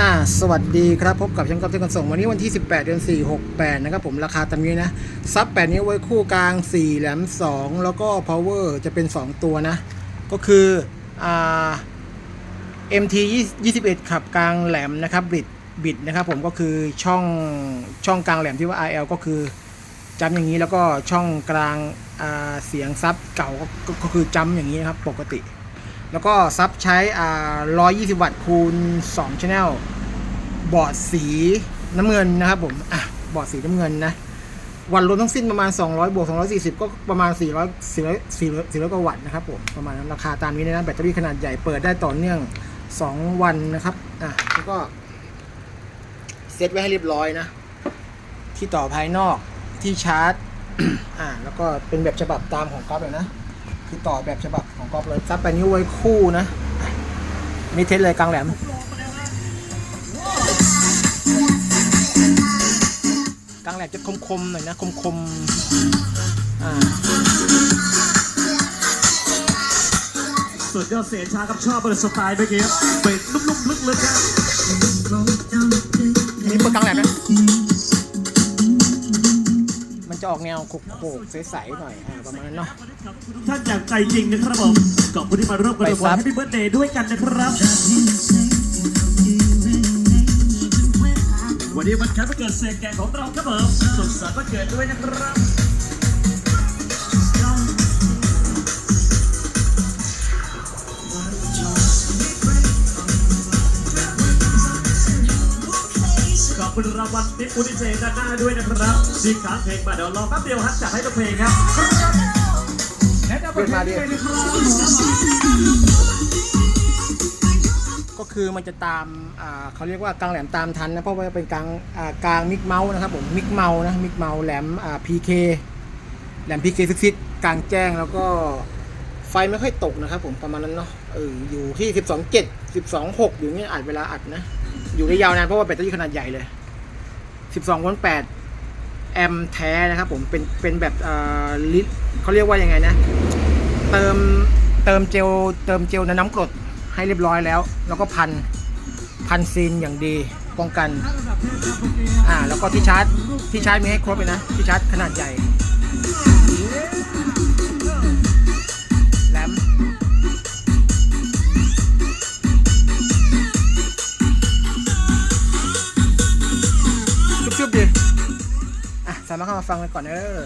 อ่าสวัสดีครับ พบกับช่างกอล์ฟที่ขนส่งวันนี้วันที่ 18 เดือน 4 68 นะครับผมราคาตามนี้นะ ซับ 8 นิ้วไว้คู่กลาง 4 แหลม 2 แล้วก็ power จะเป็น 2 ตัวนะ ก็คืออ่า MT 21 ขับกลางแหลมนะครับบิดบิดนะครับผมก็คือช่องช่องกลางแหลมที่ว่า RL ก็คือจำอย่างนี้แล้วก็ช่องกลางเสียงซับเก่าก็คือจำอย่างนี้นครับปกติ แล้วก็ซับใช้อ่า120 วัตต์คูณ2 channel บอร์ดสีน้ำเงินนะครับผม อะ บอร์ดสีน้ำเงินนะ วันรวมทั้งสิ้นประมาณ 200 บวก 240 ก็ประมาณ 400 400 400 400กว่าวัตต์นะครับผม ประมาณนั้นราคาตามนี้นะแบตเตอรี่ขนาดใหญ่เปิดได้ต่อเนื่อง 2 วันนะครับ อะ แล้วก็ เซตไว้ให้เรียบร้อยนะ ที่ต่อภายนอกที่ชาร์จ อ่า แล้วก็เป็นแบบฉบับตามของก๊อฟเลยนะ คือต่อแบบฉบับของกอฟเลยซับไปนิ้วไว้คู่นะอะนี่เทสเลยกลางแหลมกลางแหลมจะคมๆหน่อยนะคมๆอ่าสุดยอดเสียชาครับชอบเปิดสไตล์เมื่อกี้เป็นลุ่มๆลึกๆครั จะออกแนวโขกๆใสๆหน่อยอ่าประมาณนั้นเนาะทุกท่านจากใจจริงนะครับผมขอบคุณที่มาร่วมกันไปในซัวันบให้พี่เบิร์ดเดย์ด้วยกันนะครับ วันนี้วันคล้ายวันเกิดเสียแก่ของเราครับผมสุขสันต์วันเกิดด้วยนะครับ อบคุณรางวัลติ๊บอุนิเจด้านหน้าด้วยนะครับดีค้างเพลงมาเดี๋ยวรอแป๊บเดียวฮัทจะให้ตัวเพลงครับและจะเปิดมาดิก็คือมันจะตามอ่าเขาเรียกว่ากลางแหลมตามทันนะเพราะว่าเป็นกลางอ่ากลางมิกเมาส์นะครับผมมิกเมาส์นะมิกเมาส์แหลมอ่า PK แหลม PK ซิกๆกลางแจ้งแล้วก็ไฟไม่ค่อยตกนะครับผมประมาณนั้นเนาะเอออยู่ที่ 12 7 12 6 อยู่นี่อัดเวลาอัดนะ อยู่ได้ยาวนานเพราะว่าแบตเตอรี่ขนาดใหญ่เลย 12โวลต์8แอมป์แท้นะครับผมเป็นเป็นแบบอ่าลิตรเขาเรียกว่ายังไงนะ เติมเติมเจลเติมเจลในน้ำกรดให้เรียบร้อยแล้ว แล้วก็พันพันซีนอย่างดีป้องกัน อ่าแล้วก็ที่ชาร์จที่ชาร์จมีให้ครบเลยนะ ที่ชาร์จขนาดใหญ่ สามารถเข้ามาฟังกันก่อนเออ